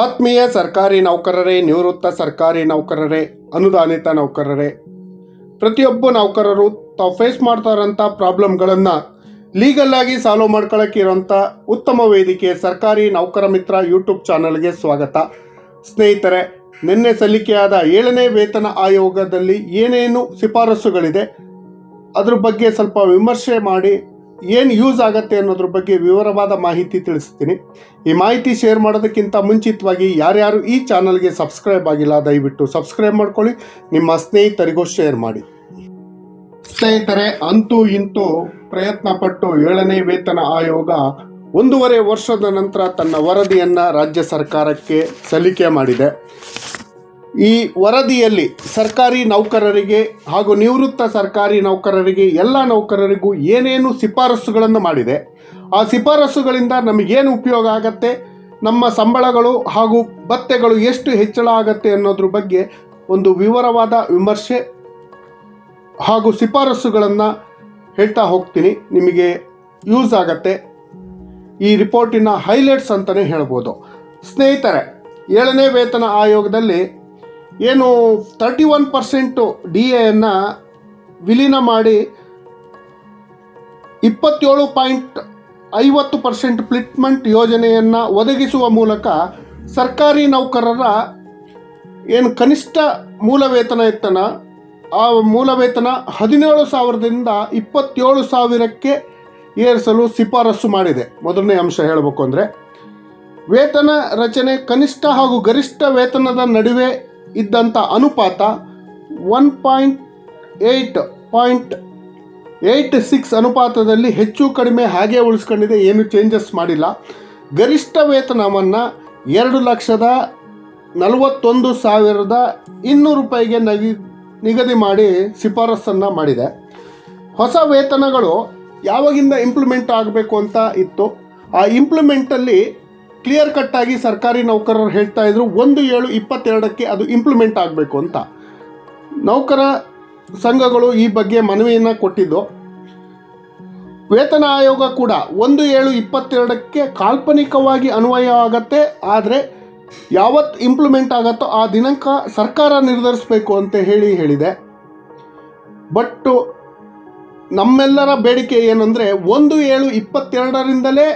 ಆತ್ಮೀಯ ಸರ್ಕಾರಿ ನೌಕರರೇ, ನಿವೃತ್ತ ಸರ್ಕಾರಿ ನೌಕರರೇ, ಅನುದಾನಿತ ನೌಕರರೇ. ಪ್ರತಿಯೊಬ್ಬ ನೌಕರರು ತಾವು ಫೇಸ್ ಮಾಡ್ತಾ ಇರೋಂಥ ಪ್ರಾಬ್ಲಮ್ಗಳನ್ನು ಲೀಗಲ್ ಆಗಿ ಸಾಲ್ವ್ ಮಾಡ್ಕೊಳ್ಳೋಕೆ ಇರೋಂಥ ಉತ್ತಮ ವೇದಿಕೆ ಸರ್ಕಾರಿ ನೌಕರ ಮಿತ್ರ ಯೂಟ್ಯೂಬ್ ಚಾನಲ್ಗೆ ಸ್ವಾಗತ. ಸ್ನೇಹಿತರೆ, ನಿನ್ನೆ ಸಲ್ಲಿಕೆಯಾದ ಏಳನೇ ವೇತನ ಆಯೋಗದಲ್ಲಿ ಏನೇನು ಶಿಫಾರಸುಗಳಿದೆ, ಅದ್ರ ಬಗ್ಗೆ ಸ್ವಲ್ಪ ವಿಮರ್ಶೆ ಮಾಡಿ ಏನು ಯೂಸ್ ಆಗತ್ತೆ ಅನ್ನೋದ್ರ ಬಗ್ಗೆ ವಿವರವಾದ ಮಾಹಿತಿ ತಿಳಿಸ್ತೀನಿ. ಈ ಮಾಹಿತಿ ಶೇರ್ ಮಾಡೋದಕ್ಕಿಂತ ಮುಂಚಿತವಾಗಿ ಯಾರ್ಯಾರು ಈ ಚಾನಲ್ಗೆ ಸಬ್ಸ್ಕ್ರೈಬ್ ಆಗಿಲ್ಲ, ದಯವಿಟ್ಟು ಸಬ್ಸ್ಕ್ರೈಬ್ ಮಾಡ್ಕೊಳ್ಳಿ. ನಿಮ್ಮ ಸ್ನೇಹಿತರಿಗೂ ಶೇರ್ ಮಾಡಿ. ಸ್ನೇಹಿತರೆ, ಅಂತೂ ಇಂತೂ ಪ್ರಯತ್ನ ಪಟ್ಟು ಏಳನೇ ವೇತನ ಆಯೋಗ ಒಂದೂವರೆ ವರ್ಷದ ನಂತರ ತನ್ನ ವರದಿಯನ್ನು ರಾಜ್ಯ ಸರ್ಕಾರಕ್ಕೆ ಸಲ್ಲಿಕೆ ಮಾಡಿದೆ. ಈ ವರದಿಯಲ್ಲಿ ಸರ್ಕಾರಿ ನೌಕರರಿಗೆ ಹಾಗೂ ನಿವೃತ್ತ ಸರ್ಕಾರಿ ನೌಕರರಿಗೆ ಎಲ್ಲ ನೌಕರರಿಗೂ ಏನೇನು ಶಿಫಾರಸುಗಳನ್ನು ಮಾಡಿದೆ, ಆ ಶಿಫಾರಸುಗಳಿಂದ ನಮಗೇನು ಉಪಯೋಗ ಆಗತ್ತೆ, ನಮ್ಮ ಸಂಬಳಗಳು ಹಾಗೂ ಭತ್ತೆಗಳು ಎಷ್ಟು ಹೆಚ್ಚಳ ಆಗತ್ತೆ ಅನ್ನೋದ್ರ ಬಗ್ಗೆ ಒಂದು ವಿವರವಾದ ವಿಮರ್ಶೆ ಹಾಗೂ ಶಿಫಾರಸುಗಳನ್ನು ಹೇಳ್ತಾ ಹೋಗ್ತೀನಿ. ನಿಮಗೆ ಯೂಸ್ ಆಗತ್ತೆ. ಈ ರಿಪೋರ್ಟಿನ ಹೈಲೈಟ್ಸ್ ಅಂತಲೇ ಹೇಳ್ಬೋದು. ಸ್ನೇಹಿತರೆ, ಏಳನೇ ವೇತನ ಆಯೋಗದಲ್ಲಿ ಏನು ತರ್ಟಿ ಒನ್ ಪರ್ಸೆಂಟು ಡಿ ಎಯನ್ನು ವಿಲೀನ ಮಾಡಿ ಇಪ್ಪತ್ತೇಳು ಪಾಯಿಂಟ್ ಐವತ್ತು ಪರ್ಸೆಂಟ್ ಪ್ಲಿಟ್ಮೆಂಟ್ ಯೋಜನೆಯನ್ನು ಒದಗಿಸುವ ಮೂಲಕ ಸರ್ಕಾರಿ ನೌಕರರ ಏನು ಕನಿಷ್ಠ ಮೂಲ ವೇತನ ಇತ್ತನ ಆ ಮೂಲ ವೇತನ ಹದಿನೇಳು ಸಾವಿರದಿಂದ ಇಪ್ಪತ್ತೇಳು ಸಾವಿರಕ್ಕೆ ಏರಿಸಲು ಶಿಫಾರಸು ಮಾಡಿದೆ. ಮೊದಲನೇ ಅಂಶ ಹೇಳಬೇಕು ಅಂದರೆ, ವೇತನ ರಚನೆ ಕನಿಷ್ಠ ಹಾಗೂ ಗರಿಷ್ಠ ವೇತನದ ನಡುವೆ ಇದ್ದಂಥ ಅನುಪಾತ one point eight point eight six ಅನುಪಾತದಲ್ಲಿ ಹೆಚ್ಚು ಕಡಿಮೆ ಹಾಗೆ ಉಳಿಸ್ಕೊಂಡಿದೆ, ಏನು ಚೇಂಜಸ್ ಮಾಡಿಲ್ಲ. ಗರಿಷ್ಠ ವೇತನವನ್ನು ಎರಡು ಲಕ್ಷದ ನಲವತ್ತೊಂದು ಸಾವಿರದ ಇನ್ನೂರು ರೂಪಾಯಿಗೆ ನಗಿ, ನಿಗದಿ ಮಾಡಿ ಶಿಫಾರಸನ್ನು ಮಾಡಿದೆ. ಹೊಸ ವೇತನಗಳು ಯಾವಾಗಿಂದ ಇಂಪ್ಲಿಮೆಂಟ್ ಆಗಬೇಕು ಅಂತ ಇತ್ತು? ಆ ಇಂಪ್ಲಿಮೆಂಟಲ್ಲಿ ಕ್ಲಿಯರ್ ಕಟ್ ಆಗಿ ಸರ್ಕಾರಿ ನೌಕರರು ಹೇಳ್ತಾ ಇದ್ರು, ಒಂದು ಏಳು ಇಪ್ಪತ್ತೆರಡಕ್ಕೆ ಅದು ಇಂಪ್ಲಿಮೆಂಟ್ ಆಗಬೇಕು ಅಂತ. ನೌಕರ ಸಂಘಗಳು ಈ ಬಗ್ಗೆ ಮನವಿಯನ್ನು ಕೊಟ್ಟಿದ್ದು. ವೇತನ ಆಯೋಗ ಕೂಡ ಒಂದು ಏಳು ಇಪ್ಪತ್ತೆರಡಕ್ಕೆ ಕಾಲ್ಪನಿಕವಾಗಿ ಅನ್ವಯ ಆಗತ್ತೆ, ಆದರೆ ಯಾವತ್ತು ಇಂಪ್ಲಿಮೆಂಟ್ ಆಗತ್ತೋ ಆ ದಿನಾಂಕ ಸರ್ಕಾರ ನಿರ್ಧರಿಸಬೇಕು ಅಂತ ಹೇಳಿ ಹೇಳಿದೆ. ಬಟ್ಟು ನಮ್ಮೆಲ್ಲರ ಬೇಡಿಕೆ ಏನಂದರೆ, ಒಂದು ಏಳು ಇಪ್ಪತ್ತೆರಡರಿಂದಲೇ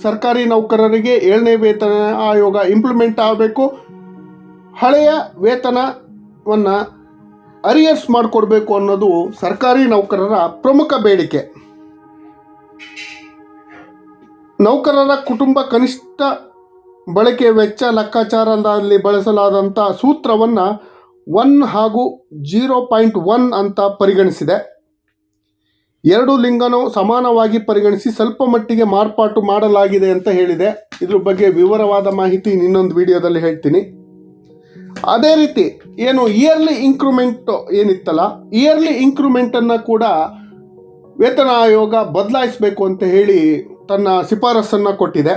ಸರ್ಕಾರಿ ನೌಕರರಿಗೆ ಏಳನೇ ವೇತನ ಆಯೋಗ ಇಂಪ್ಲಿಮೆಂಟ್ ಆಗಬೇಕು. ಹಳೆಯ ವೇತನವನ್ನು ಅರಿಯರ್ಸ್ ಮಾಡಿಕೊಡ್ಬೇಕು ಅನ್ನೋದು ಸರ್ಕಾರಿ ನೌಕರರ ಪ್ರಮುಖ ಬೇಡಿಕೆ. ನೌಕರರ ಕುಟುಂಬ ಕನಿಷ್ಠ ಬಳಕೆ ವೆಚ್ಚ ಲೆಕ್ಕಾಚಾರದಲ್ಲಿ ಬಳಸಲಾದಂಥ ಸೂತ್ರವನ್ನು ಒನ್ ಹಾಗೂ ಜೀರೋ ಪಾಯಿಂಟ್ ಒನ್ ಅಂತ ಪರಿಗಣಿಸಿದೆ. ಎರಡು ಲಿಂಗನು ಸಮಾನವಾಗಿ ಪರಿಗಣಿಸಿ ಸ್ವಲ್ಪ ಮಟ್ಟಿಗೆ ಮಾರ್ಪಾಟು ಮಾಡಲಾಗಿದೆ ಅಂತ ಹೇಳಿದೆ. ಇದ್ರ ಬಗ್ಗೆ ವಿವರವಾದ ಮಾಹಿತಿ ಇನ್ನೊಂದು ವಿಡಿಯೋದಲ್ಲಿ ಹೇಳ್ತೀನಿ. ಅದೇ ರೀತಿ ಏನು ಇಯರ್ಲಿ ಇಂಕ್ರೂಮೆಂಟ್ ಏನಿತ್ತಲ್ಲ ಇಯರ್ಲಿ ಇಂಕ್ರೂಮೆಂಟನ್ನು ಕೂಡ ವೇತನ ಆಯೋಗ ಬದಲಾಯಿಸಬೇಕು ಅಂತ ಹೇಳಿ ತನ್ನ ಶಿಫಾರಸನ್ನು ಕೊಟ್ಟಿದೆ.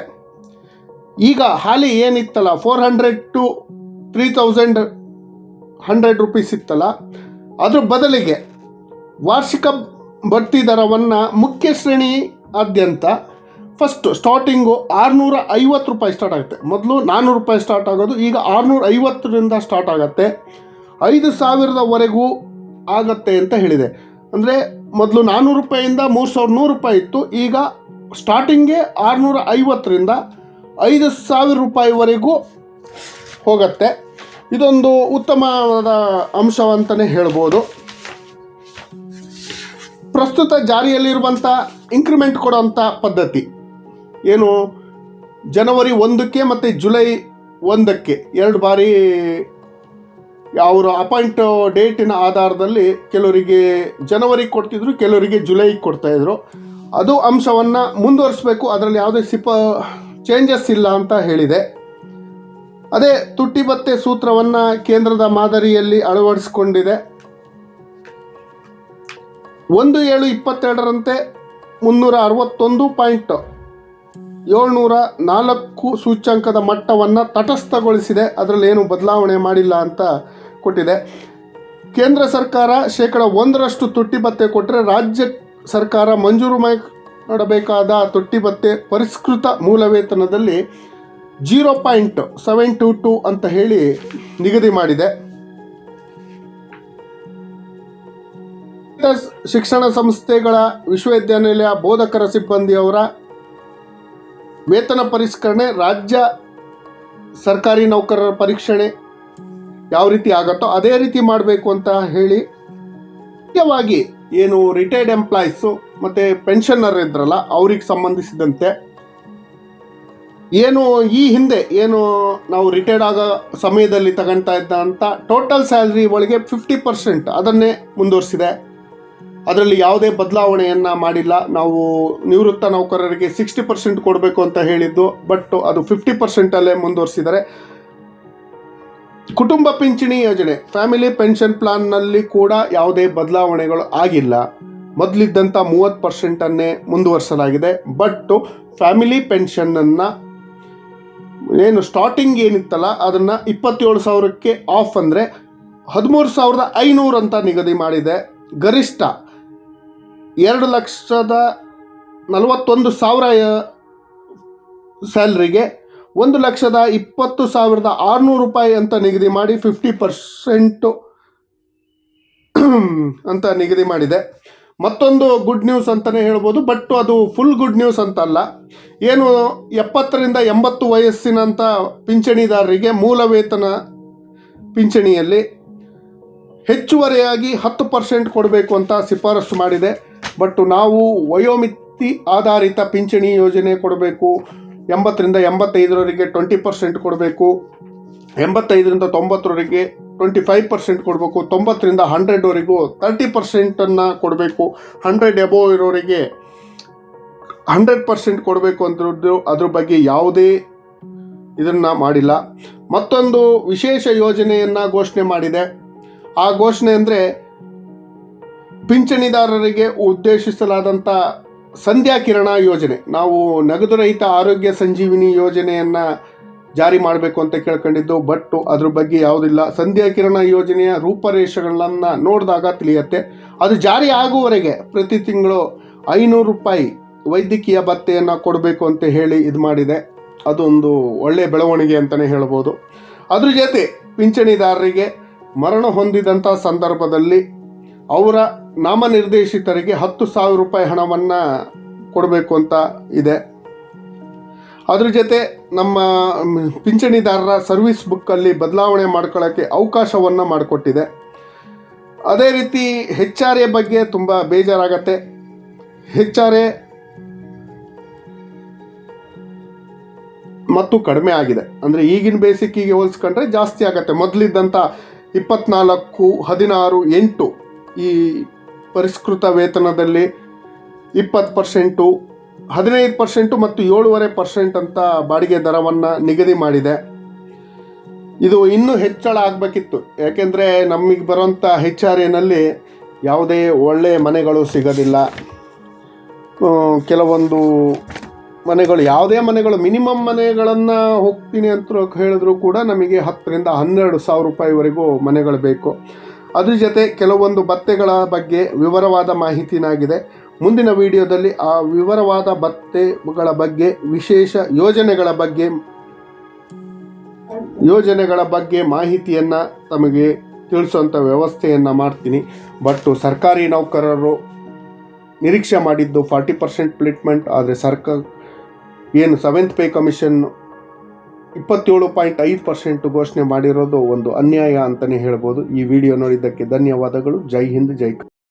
ಈಗ ಹಾಲಿ ಏನಿತ್ತಲ್ಲ four hundred to three thousand hundred rupees ಇತ್ತಲ್ಲ, ಅದ್ರ ಬದಲಿಗೆ ವಾರ್ಷಿಕ ಬಡ್ತಿ ದರವನ್ನು ಮುಖ್ಯ ಶ್ರೇಣಿಯಾದ್ಯಂತ ಫಸ್ಟು ಸ್ಟಾರ್ಟಿಂಗು ಆರುನೂರ ಐವತ್ತು ರೂಪಾಯಿ ಸ್ಟಾರ್ಟ್ ಆಗುತ್ತೆ. ಮೊದಲು ನಾನ್ನೂರು ರೂಪಾಯಿ ಸ್ಟಾರ್ಟ್ ಆಗೋದು, ಈಗ ಆರುನೂರ ಐವತ್ತರಿಂದ ಸ್ಟಾರ್ಟ್ ಆಗುತ್ತೆ. ಐದು ಸಾವಿರದವರೆಗೂ ಆಗತ್ತೆ ಅಂತ ಹೇಳಿದೆ. ಅಂದರೆ ಮೊದಲು ನಾನ್ನೂರು ರೂಪಾಯಿಂದ ಮೂರು ಸಾವಿರದ ನೂರು ರೂಪಾಯಿ ಇತ್ತು, ಈಗ ಸ್ಟಾರ್ಟಿಂಗೇ ಆರುನೂರ ಐವತ್ತರಿಂದ ಐದು ಸಾವಿರ ರೂಪಾಯಿವರೆಗೂ ಹೋಗುತ್ತೆ. ಇದೊಂದು ಉತ್ತಮವಾದ ಅಂಶವಂತಲೇ ಹೇಳ್ಬೋದು. ಪ್ರಸ್ತುತ ಜಾರಿಯಲ್ಲಿರುವಂಥ ಇಂಕ್ರಿಮೆಂಟ್ ಕೊಡುವಂಥ ಪದ್ಧತಿ. ಏನು? ಜನವರಿ ಒಂದಕ್ಕೆ ಮತ್ತು ಜುಲೈ ಒಂದಕ್ಕೆ. ಎರಡು ಬಾರಿ ಅವರು ಅಪಾಯಿಂಟ್ ಡೇಟಿನ ಆಧಾರದಲ್ಲಿ ಕೆಲವರಿಗೆ ಜನವರಿಗೆ ಕೊಡ್ತಿದ್ರು, ಕೆಲವರಿಗೆ ಜುಲೈಗೆ ಕೊಡ್ತಾಯಿದ್ರು ಅದು ಅಂಶವನ್ನು ಮುಂದುವರಿಸಬೇಕು. ಅದರಲ್ಲಿ ಯಾವುದೇ ಸಿಪ ಚೇಂಜಸ್ ಇಲ್ಲ ಅಂತ ಹೇಳಿದೆ. ಅದೇ ತುಟ್ಟಿ ಬತ್ತೆ ಸೂತ್ರವನ್ನು ಕೇಂದ್ರದ ಮಾದರಿಯಲ್ಲಿ ಅಳವಡಿಸಿಕೊಂಡಿದೆ. ಒಂದು ಏಳು ಇಪ್ಪತ್ತೆರಡರಂತೆ ಮುನ್ನೂರ ಅರವತ್ತೊಂದು ಪಾಯಿಂಟ್ ಏಳ್ನೂರ ನಾಲ್ಕು ಸೂಚ್ಯಂಕದ ಮಟ್ಟವನ್ನು ತಟಸ್ಥಗೊಳಿಸಿದೆ. ಅದರಲ್ಲಿ ಏನು ಬದಲಾವಣೆ ಮಾಡಿಲ್ಲ ಅಂತ ಕೊಟ್ಟಿದೆ. ಕೇಂದ್ರ ಸರ್ಕಾರ ಶೇಕಡ ಒಂದರಷ್ಟು ತುಟ್ಟಿ ಭತ್ತೆ ಕೊಟ್ಟರೆ ರಾಜ್ಯ ಸರ್ಕಾರ ಮಂಜೂರು ಮಾಡಬೇಕಾದ ತುಟ್ಟಿ ಭತ್ತೆ ಪರಿಷ್ಕೃತ ಮೂಲ ವೇತನದಲ್ಲಿ zero point seven two two ಅಂತ ಹೇಳಿ ನಿಗದಿ ಮಾಡಿದೆ. ಶಿಕ್ಷಣ ಸಂಸ್ಥೆಗಳ ವಿಶ್ವವಿದ್ಯಾನಿಲಯ ಬೋಧಕರ ಸಿಬ್ಬಂದಿಯವರ ವೇತನ ಪರಿಷ್ಕರಣೆ, ರಾಜ್ಯ ಸರ್ಕಾರಿ ನೌಕರರ ಪರೀಕ್ಷಣೆ ಯಾವ ರೀತಿ ಆಗುತ್ತೋ ಅದೇ ರೀತಿ ಮಾಡಬೇಕು ಅಂತ ಹೇಳಿ ಮುಖ್ಯವಾಗಿ ಏನು ರಿಟೈರ್ಡ್ ಎಂಪ್ಲಾಯೀಸು ಮತ್ತು ಪೆನ್ಷನರ್ ಇದ್ರಲ್ಲ ಅವ್ರಿಗೆ ಸಂಬಂಧಿಸಿದಂತೆ ಏನು ಈ ಹಿಂದೆ ಏನು ನಾವು ರಿಟೈರ್ಡ್ ಆಗೋ ಸಮಯದಲ್ಲಿ ತಗೊಳ್ತಾ ಇದ್ದಂಥ ಟೋಟಲ್ ಸ್ಯಾಲ್ರಿ ಒಳಗೆ ಫಿಫ್ಟಿ ಪರ್ಸೆಂಟ್ ಅದನ್ನೇ ಮುಂದುವರಿಸಿದೆ. ಅದರಲ್ಲಿ ಯಾವುದೇ ಬದಲಾವಣೆಯನ್ನು ಮಾಡಿಲ್ಲ. ನಾವು ನಿವೃತ್ತ ನೌಕರರಿಗೆ ಸಿಕ್ಸ್ಟಿ ಪರ್ಸೆಂಟ್ ಕೊಡಬೇಕು ಅಂತ ಹೇಳಿದ್ದು ಬಟ್ ಅದು ಫಿಫ್ಟಿ ಪರ್ಸೆಂಟಲ್ಲೇ ಮುಂದುವರಿಸಿದ್ದಾರೆ. ಕುಟುಂಬ ಪಿಂಚಣಿ ಯೋಜನೆ ಫ್ಯಾಮಿಲಿ ಪೆನ್ಷನ್ ಪ್ಲಾನ್ನಲ್ಲಿ ಕೂಡ ಯಾವುದೇ ಬದಲಾವಣೆಗಳು ಆಗಿಲ್ಲ. ಮೊದಲಿದ್ದಂಥ ಮೂವತ್ತು ಪರ್ಸೆಂಟನ್ನೇ ಮುಂದುವರಿಸಲಾಗಿದೆ. ಬಟ್ ಫ್ಯಾಮಿಲಿ ಪೆನ್ಷನ್ನನ್ನು ಏನು ಸ್ಟಾರ್ಟಿಂಗ್ ಏನಿತ್ತಲ್ಲ, ಅದನ್ನು ಇಪ್ಪತ್ತೇಳು ಸಾವಿರಕ್ಕೆ ಆಫ್ ಅಂದರೆ ಹದಿಮೂರು ಸಾವಿರದ ಐನೂರು ಅಂತ ನಿಗದಿ ಮಾಡಿದೆ. ಗರಿಷ್ಠ ಎರಡು ಲಕ್ಷದ ನಲವತ್ತೊಂದು ಸಾವಿರ ಸ್ಯಾಲ್ರಿಗೆ ಒಂದು ಲಕ್ಷದ ಇಪ್ಪತ್ತು ಸಾವಿರದ ಆರುನೂರು ರೂಪಾಯಿ ಅಂತ ನಿಗದಿ ಮಾಡಿ ಫಿಫ್ಟಿ ಪರ್ಸೆಂಟು ಅಂತ ನಿಗದಿ ಮಾಡಿದೆ. ಮತ್ತೊಂದು ಗುಡ್ ನ್ಯೂಸ್ ಅಂತಲೇ ಹೇಳ್ಬೋದು ಬಟ್ ಅದು ಫುಲ್ ಗುಡ್ ನ್ಯೂಸ್ ಅಂತಲ್ಲ. ಏನು ಎಪ್ಪತ್ತರಿಂದ ಎಂಬತ್ತು ವಯಸ್ಸಿನಂಥ ಪಿಂಚಣಿದಾರರಿಗೆ ಮೂಲ ವೇತನ ಪಿಂಚಣಿಯಲ್ಲಿ ಹೆಚ್ಚುವರಿಯಾಗಿ ಹತ್ತು ಪರ್ಸೆಂಟ್ ಕೊಡಬೇಕು ಅಂತ ಶಿಫಾರಸು ಮಾಡಿದೆ. ಬಟ್ ನಾವು ವಯೋಮಿತಿ ಆಧಾರಿತ ಪಿಂಚಣಿ ಯೋಜನೆ ಕೊಡಬೇಕು. ಎಂಬತ್ತರಿಂದ ಎಂಬತ್ತೈದರವರೆಗೆ ಟ್ವೆಂಟಿ ಪರ್ಸೆಂಟ್ ಕೊಡಬೇಕು. ಎಂಬತ್ತೈದರಿಂದ ತೊಂಬತ್ತರವರೆಗೆ ಟ್ವೆಂಟಿ ಫೈವ್ ಪರ್ಸೆಂಟ್ ಕೊಡಬೇಕು. ತೊಂಬತ್ತರಿಂದ ಹಂಡ್ರೆಡ್ವರೆಗೂ ತರ್ಟಿ ಪರ್ಸೆಂಟನ್ನು ಕೊಡಬೇಕು. ಹಂಡ್ರೆಡ್ ಎಬೋ ಇರೋರಿಗೆ ಹಂಡ್ರೆಡ್ ಪರ್ಸೆಂಟ್ ಕೊಡಬೇಕು ಅಂತಿರೋದು ಅದ್ರ ಬಗ್ಗೆ ಯಾವುದೇ ಇದನ್ನು ಮಾಡಿಲ್ಲ. ಮತ್ತೊಂದು ವಿಶೇಷ ಯೋಜನೆಯನ್ನು ಘೋಷಣೆ ಮಾಡಿದೆ. ಆ ಘೋಷಣೆ ಅಂದರೆ ಪಿಂಚಣಿದಾರರಿಗೆ ಉದ್ದೇಶಿಸಲಾದಂಥ ಸಂಧ್ಯಾ ಕಿರಣ ಯೋಜನೆ. ನಾವು ನಗದು ರಹಿತ ಆರೋಗ್ಯ ಸಂಜೀವಿನಿ ಯೋಜನೆಯನ್ನು ಜಾರಿ ಮಾಡಬೇಕು ಅಂತ ಕೇಳ್ಕೊಂಡಿದ್ದು ಬಟ್ ಅದ್ರ ಬಗ್ಗೆ ಯಾವುದಿಲ್ಲ. ಸಂಧ್ಯಾ ಕಿರಣ ಯೋಜನೆಯ ರೂಪರೇಷೆಗಳನ್ನು ನೋಡಿದಾಗ ತಿಳಿಯುತ್ತೆ. ಅದು ಜಾರಿ ಆಗುವವರೆಗೆ ಪ್ರತಿ ತಿಂಗಳು ಐನೂರು ರೂಪಾಯಿ ವೈದ್ಯಕೀಯ ಭತ್ತೆಯನ್ನು ಕೊಡಬೇಕು ಅಂತ ಹೇಳಿ ಇದು ಮಾಡಿದೆ. ಅದೊಂದು ಒಳ್ಳೆಯ ಬೆಳವಣಿಗೆ ಅಂತಲೇ ಹೇಳ್ಬೋದು. ಅದ್ರ ಜೊತೆ ಪಿಂಚಣಿದಾರರಿಗೆ ಮರಣ ಹೊಂದಿದಂಥ ಸಂದರ್ಭದಲ್ಲಿ ಅವರ ನಾಮನಿರ್ದೇಶಿತರಿಗೆ ಹತ್ತು ಸಾವಿರ ರೂಪಾಯಿ ಹಣವನ್ನು ಕೊಡಬೇಕು ಅಂತ ಇದೆ. ಅದ್ರ ಜೊತೆ ನಮ್ಮ ಪಿಂಚಣಿದಾರರ ಸರ್ವಿಸ್ ಬುಕ್ಕಲ್ಲಿ ಬದಲಾವಣೆ ಮಾಡ್ಕೊಳ್ಳೋಕ್ಕೆ ಅವಕಾಶವನ್ನು ಮಾಡಿಕೊಟ್ಟಿದೆ. ಅದೇ ರೀತಿ ಹೆಚ್ ಬಗ್ಗೆ ತುಂಬ ಬೇಜಾರಾಗತ್ತೆ. ಹೆಚ್ ಮತ್ತು ಕಡಿಮೆ ಆಗಿದೆ. ಅಂದರೆ ಈಗಿನ ಬೇಸಿಕ್ಕಿಗೆ ಹೋಲಿಸ್ಕೊಂಡ್ರೆ ಜಾಸ್ತಿ ಆಗುತ್ತೆ. ಮೊದಲಿದ್ದಂಥ ಇಪ್ಪತ್ನಾಲ್ಕು, ಹದಿನಾರು, ಎಂಟು ಈ ಪರಿಷ್ಕೃತ ವೇತನದಲ್ಲಿ ಇಪ್ಪತ್ತು ಪರ್ಸೆಂಟು, ಹದಿನೈದು ಪರ್ಸೆಂಟು ಮತ್ತು ಏಳುವರೆ ಪರ್ಸೆಂಟ್ ಅಂತ ಬಾಡಿಗೆ ದರವನ್ನು ನಿಗದಿ ಮಾಡಿದೆ. ಇದು ಇನ್ನೂ ಹೆಚ್ಚಳ ಆಗಬೇಕಿತ್ತು. ಯಾಕೆಂದರೆ ನಮಗೆ ಬರೋಂಥ ಎನಲ್ಲಿ ಯಾವುದೇ ಒಳ್ಳೆಯ ಮನೆಗಳು ಸಿಗೋದಿಲ್ಲ. ಕೆಲವೊಂದು ಮನೆಗಳು, ಯಾವುದೇ ಮನೆಗಳು, ಮಿನಿಮಮ್ ಮನೆಗಳನ್ನು ಹೋಗ್ತೀನಿ ಅಂತ ಹೇಳಿದ್ರು ಕೂಡ ನಮಗೆ ಹತ್ತರಿಂದ ಹನ್ನೆರಡು ಸಾವಿರ ರೂಪಾಯಿವರೆಗೂ ಮನೆಗಳು ಬೇಕು. ಅದ್ರ ಜೊತೆ ಕೆಲವೊಂದು ಬತ್ತೆಗಳ ಬಗ್ಗೆ ವಿವರವಾದ ಮಾಹಿತಿನಾಗಿದೆ ಮುಂದಿನ ವಿಡಿಯೋದಲ್ಲಿ ಆ ವಿವರವಾದ ಬತ್ತೆಗಳ ಬಗ್ಗೆ, ವಿಶೇಷ ಯೋಜನೆಗಳ ಬಗ್ಗೆ ಯೋಜನೆಗಳ ಬಗ್ಗೆ ಮಾಹಿತಿಯನ್ನು ತಮಗೆ ತಿಳಿಸುವಂಥ ವ್ಯವಸ್ಥೆಯನ್ನು ಮಾಡ್ತೀನಿ. ಬಟ್ ಸರ್ಕಾರಿ ನೌಕರರು ನಿರೀಕ್ಷೆ ಮಾಡಿದ್ದು ಫಾರ್ಟಿ ಪರ್ಸೆಂಟ್ ಪ್ಲೇಟ್ಮೆಂಟ್, ಆದರೆ ಸರ್ಕಾರ ಏನು ಸೆವೆಂತ್ ಪೇ ಕಮಿಷನ್ ಇಪ್ಪತ್ತೇಳು ಪಾಯಿಂಟ್ ಐದು ಪರ್ಸೆಂಟ್ ಘೋಷಣೆ ಮಾಡಿರೋದು ಒಂದು ಅನ್ಯಾಯ ಅಂತಲೇ ಹೇಳ್ಬೋದು. ಈ ವಿಡಿಯೋ ನೋಡಿದ್ದಕ್ಕೆ ಧನ್ಯವಾದಗಳು. ಜೈ ಹಿಂದ್, ಜೈ